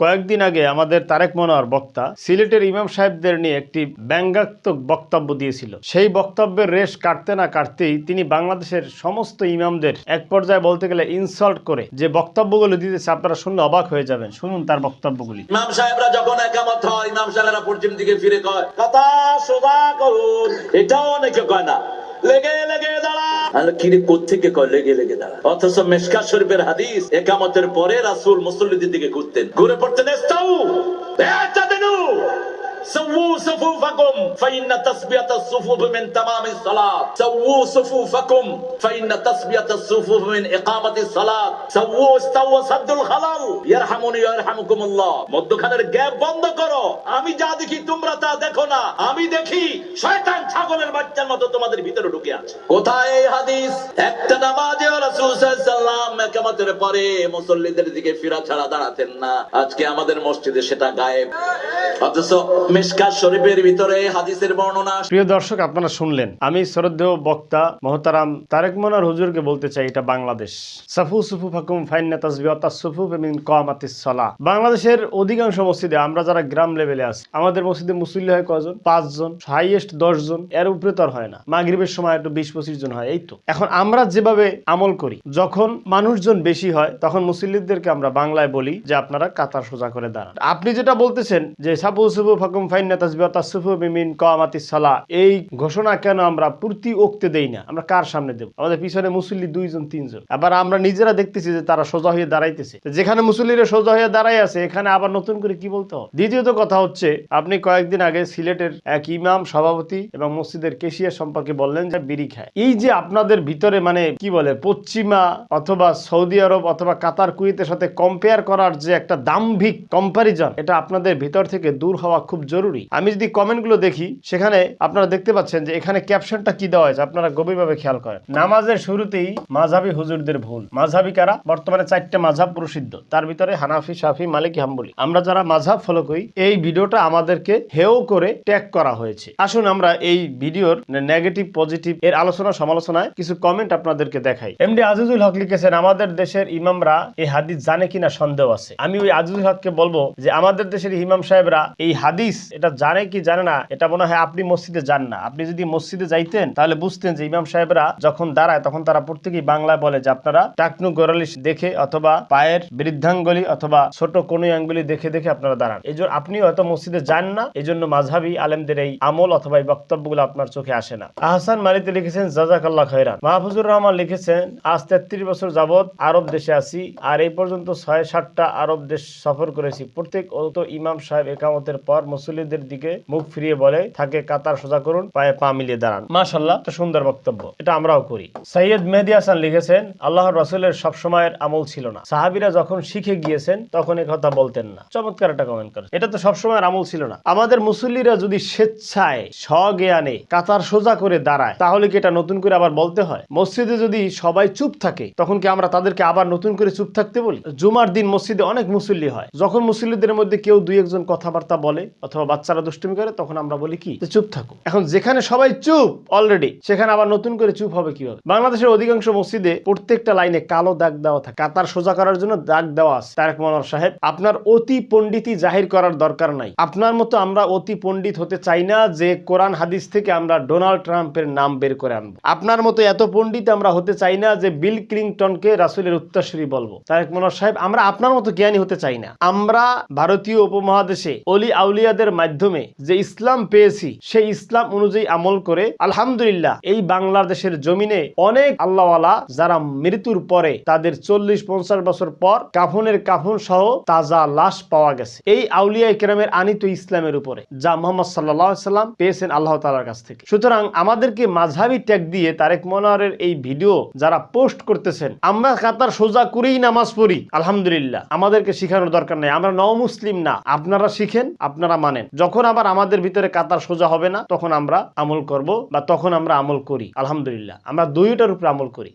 কয়েকদিন আগে আমাদের তারেক মনোয়ার বক্তা সিলেটের ইমাম সাহেবদের নিয়ে একটি ব্যঙ্গাত্মক বক্তব্য দিয়েছিল। সেই বক্তব্যের রেশ কাটতে না কাটতেই তিনি বাংলাদেশের সমস্ত ইমামদের এক পর্যায়ে বলতে গেলে ইনসাল্ট করে যে বক্তব্যগুলো দিতেছে, আপনারা শুনলে অবাক হয়ে যাবেন। শুনুন তার বক্তব্যগুলি। ইমাম সাহেবরা যখন একামত হয়, ইমাম সাহেবরা পশ্চিম দিকে ফিরে কয়, কথা সোজা করুন। এটাও অনেকে কয় না। লেগে লেগে দাঁড়া। লেগে লেগে দাঁড়া। অথচ শরীফের হাদিস, একামতের পরে রাসূল মুসল্লিদের দিকে ঘুরতেন। ঘুরে পড়তেন سووا صفوفكم فإن تسبية الصفوف من تمام الصلاة سووا صفوفكم فإن تسبية الصفوف من إقامة الصلاة سووا استووا سد الخلل يرحمني يرحمكم الله মধ্যখানের গ্যাপ বন্ধ করো আমি যা দেখি তোমরা তা দেখো না আমি দেখি শয়তান ছাগলের বাচ্চার মতো তোমাদের ভিতরে ঢুকে আছে কোথায় এই হাদিস একটা নামাজে রাসূল সাল্লাল্লাহু একামতের পরে মুসল্লিদের দিকে ফিরা ছাড়া দাঁড়াতেন না আজকে আমাদের মসজিদে সেটা গায়েব প্রিয় দর্শক, আপনারা শুনলেন। আমি বক্তা মহতারাম তারেক মনার হুজুরকে বলতে চাই, এটা বাংলাদেশ। সাফু সুফু ফাকুম সালাহ। বাংলাদেশের অধিকাংশ মসজিদে আমরা যারা গ্রাম লেভেলে আছি, আমাদের মসজিদে মুসল্লি হয় কজন পাঁচজন হাইয়েস্ট দশ জন এর উপরে তো হয় না। মাগরিবের সময় একটু বিশ পঁচিশ জন হয়, এই তো। এখন আমরা যেভাবে আমল করি, যখন মানুষজন বেশি হয়, তখন মুসল্লিদেরকে আমরা বাংলায় বলি যে আপনারা কাতার সোজা করে দাঁড়ান। আপনি যেটা বলতেছেন যে সাবু সুবু ফাকুম ফাইন্না তাসবিয়া তাসফু মিমিন কামাতিস সালা এই ঘোষণা কেন আমরা প্রতি ওক্তে দেই না? আমরা কার সামনে দেব? আমাদের পিছনে মুসল্লি দুইজন, তিনজন। আবার আমরা নিজেরা দেখতেছি যে তারা সোজা হয়ে দাঁড়াইতেছে। যেখানে মুসল্লিরা সোজা হয়ে দাঁড়াই আছে, এখানে আবার নতুন করে কি বলতে হবে? দ্বিতীয়ত কথা হচ্ছে, আপনি কয়েকদিন আগে সিলেটের এক ইমাম, সভাপতি এবং মসজিদের কেশিয়া সম্পর্কে বললেন যে বিড়ি খায়। এই যে আপনাদের ভিতরে মানে কি বলে, পশ্চিমা অথবা সৌদি আরব অথবা কাতার কুয়েতের সাথে কম্পেয়ার করার যে একটা দাম্ভিক কম্পারিজন এটা আপনাদের ভিতর থেকে দূর হওয়া খুব জরুরি। আমি যদি কমেন্টগুলো দেখি, সেখানে আপনারা দেখতে পাচ্ছেন যে এখানে ক্যাপশনটা কি দেওয়া হয়েছে, আপনারা গভীরভাবে খেয়াল করেন। নামাজের শুরুতেই মাঝাবি হুজুরদের ভুল। মাঝাবি কারা? বর্তমানে চারটে মাঝাব প্রসিদ্ধ। তার ভিতরে হানাফি সাফি মালিক, হাম্বলি। আমরা যারা মাঝাব ফলো করি, এই ভিডিওটা আমাদেরকে হেও করে ট্যাগ করা হয়েছে। আসুন আমরা এই ভিডিওর নেগেটিভ পজিটিভ এর আলোচনা, সমালোচনায় কিছু কমেন্ট আপনাদেরকে দেখাই। এমডি আজিজুল হক লিখেছেন, আমাদের দেশের ইমামরা এই হাদিস জানে কিনা সন্দেহ আছে। আমি ওই আজিজুল হককে বলব যে, আমাদের দেশের ইমাম সাহেবরা এই হাদিস, এটা জানে কি জানে না, এটা মনে হয় আপনি মসজিদে যান না। আপনি যদি মসজিদে যাইতেন, তাহলে বুঝতেন যে ইমাম সাহেবরা যখন দাঁড়ায়, তখন তারা প্রত্যেকেই বাংলায় বলে যে আপনারা টাকনু গোরালিশ দেখে অথবা পায়ের বৃদ্ধাঙ্গুলি অথবা ছোট কোনো আঙ্গুলি দেখে দেখে আপনারা দাঁড়ান। এই জন্য আপনি হয়তো মসজিদে যান না, এই জন্য মাঝহাবি আলেমদের এই আমল অথবা এই বক্তব্যগুলো আপনার চোখে আসে না। আহসান মালিতে লিখেছেন জাজাকাল্লাহ খৈরান মাহফুজুর রহমান লিখেছেন, আজ তেত্রিশ বছর যাবৎ আরব দেশে আছি, আর এই পর্যন্ত ছয় সাতটা আরব দেশ সফর করেছি। প্রত্যেক অত ইমাম সাহেব একামতের পর মুসল্লিদের দিকে মুখ ফিরিয়ে বলে, থাকে কাতার, সোজা করুন, পায়ে পা মিলিয়ে দাঁড়ান। মাশাল্লাহ একটা সুন্দর বক্তব্য। এটা আমরাও করি। সৈয়দ মেহদি হাসান লিখেছেন আল্লাহ রসুলের সবসময়ের আমল ছিল না। সাহাবিরা যখন শিখে গিয়েছেন তখন এ কথা বলতেন না। চমৎকার একটা কমেন্ট করে এটা তো সবসময়ের আমল ছিল না। আমাদের মুসল্লিরা যদি স্বেচ্ছায় স্বজ্ঞানে কাতার সোজা করে দাঁড়ায়, তাহলে কি এটা নতুন করে আবার বলতে হয়? মসজিদে যদি সবাই চুপ থাকে, তখন কি আমরা তাদেরকে আবার নতুন করে চুপ থাকতে বলি? জুমার দিন মসজিদে অনেক মুসল্লি হয়। যখন মুসল্লিদের মধ্যে কেউ দুই একজন কথাবার্তা বলে অথবা বাচ্চারা দুষ্টুমি করে তখন আমরা বলি কি? চুপ থাকো। এখন যেখানে সবাই চুপ অলরেডি সেখানে আবার নতুন করে চুপ হবে কীভাবে? বাংলাদেশের অধিকাংশ মসজিদে প্রত্যেকটা লাইনে কালো দাগ দেওয়া থাকে। কাতার সোজা করার জন্য দাগ দেওয়া আছে। তারেক মনোয়ার সাহেব আপনার অতি পণ্ডিতই জাহির করার দরকার নাই। আপনার মতো আমরা অতি পণ্ডিত হতে চাই না যে কোরআন হাদিস থেকে আমরা ডোনাল্ড ট্রাম্পের নাম বের করে আনব। আপনার মতো এত পণ্ডিত আমরা হতে চাই না যে বিল ক্লিংটনকে রাসুলের উত্তরসূরি বলব। তারেক মনোয়ার সাহেব আমরা আপনার মতো জ্ঞানী হতে চাই না। আমরা ভারতীয় উপমহাদেশে অলি আউলিয়াদের মাধ্যমে যে ইসলাম পেয়েছি, সেই ইসলাম অনুযায়ী আমল করে, আলহামদুলিল্লাহ, এই বাংলাদেশের জমিনে অনেক আল্লাহওয়ালা যারা মৃত্যুর পরে তাদের চল্লিশ, পঞ্চাশ বছর পর কাফনের কাফন সহ তাজা লাশ পাওয়া গেছে। এই আউলিয়া কেরামের আনিত ইসলামের উপরে, যা মোহাম্মদ সাল্লাহ সাল্লাম পেয়েছেন আল্লাহ তালার কাছ থেকে। সুতরাং আমাদেরকে মাঝহাবি ট্যাগ দিয়ে তারেক মনোয়ারের এই ভিডিও যারা পোস্ট করতেছেন, আমরা কাতার সোজা করেই নামাজ পড়ি, আলহামদুলিল্লাহ। আমাদেরকে শিখানোর দরকার নেই, আমরা নও মুসলিম না, আপনারা শিখেন আপনারা মানেন। যখন আবার আমাদের ভিতরে কাতার সোজা হবে না, তখন আমরা আমল করব বা তখন আমরা আমল করি। আলহামদুলিল্লাহ, আমরা দুইটার উপরে আমল করি।